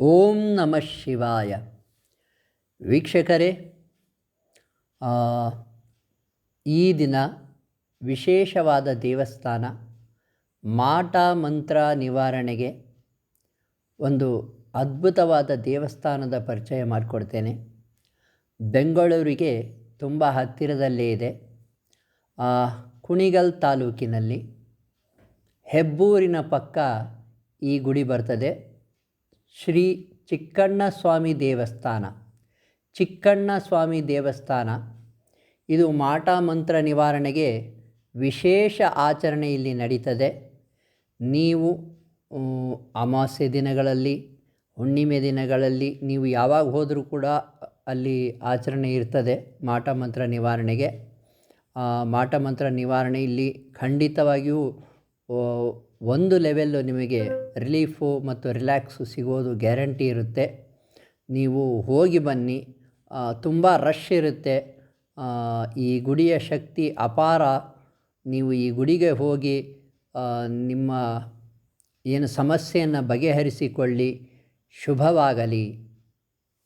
ಓಂ ನಮಃ ಶಿವಾಯ. ವೀಕ್ಷಕರೇ ಈ ದಿನ ವಿಶೇಷವಾದ ದೇವಸ್ಥಾನ ಮಾಟ ಮಂತ್ರ ನಿವಾರಣೆಗೆ ಒಂದು ಅದ್ಭುತವಾದ ದೇವಸ್ಥಾನದ ಪರಿಚಯ ಮಾಡಿಕೊಡ್ತೇನೆ. ಬೆಂಗಳೂರಿಗೆ ತುಂಬ ಹತ್ತಿರದಲ್ಲೇ ಇದೆ. ಕುಣಿಗಲ್ ತಾಲೂಕಿನಲ್ಲಿ ಹೆಬ್ಬೂರಿನ ಪಕ್ಕ ಈ ಗುಡಿ ಬರ್ತದೆ. ಶ್ರೀ ಚಿಕ್ಕಣ್ಣ ಸ್ವಾಮಿ ದೇವಸ್ಥಾನ. ಚಿಕ್ಕಣ್ಣ ಸ್ವಾಮಿ ದೇವಸ್ಥಾನ. ಇದು ಮಾಟ ಮಂತ್ರ ನಿವಾರಣೆಗೆ ವಿಶೇಷ ಆಚರಣೆ ಇಲ್ಲಿ ನಡೀತದೆ. ನೀವು ಅಮಾವಾಸ್ಯೆ ದಿನಗಳಲ್ಲಿ, ಹುಣ್ಣಿಮೆ ದಿನಗಳಲ್ಲಿ, ನೀವು ಯಾವಾಗ ಹೋದರೂ ಕೂಡ ಅಲ್ಲಿ ಆಚರಣೆ ಇರ್ತದೆ ಮಾಟ ಮಂತ್ರ ನಿವಾರಣೆಗೆ. ಮಾಟ ಮಂತ್ರ ನಿವಾರಣೆ ಇಲ್ಲಿ ಖಂಡಿತವಾಗಿಯೂ ಒಂದು ಲೆವೆಲ್ಲು ನಿಮಗೆ ರಿಲೀಫು ಮತ್ತು ರಿಲ್ಯಾಕ್ಸು ಸಿಗೋದು ಗ್ಯಾರಂಟಿ ಇರುತ್ತೆ. ನೀವು ಹೋಗಿ ಬನ್ನಿ. ತುಂಬ ರಶ್ ಇರುತ್ತೆ. ಈ ಗುಡಿಯ ಶಕ್ತಿ ಅಪಾರ. ನೀವು ಈ ಗುಡಿಗೆ ಹೋಗಿ ನಿಮ್ಮ ಏನು ಸಮಸ್ಯೆಯನ್ನು ಬಗೆಹರಿಸಿಕೊಳ್ಳಿ. ಶುಭವಾಗಲಿ.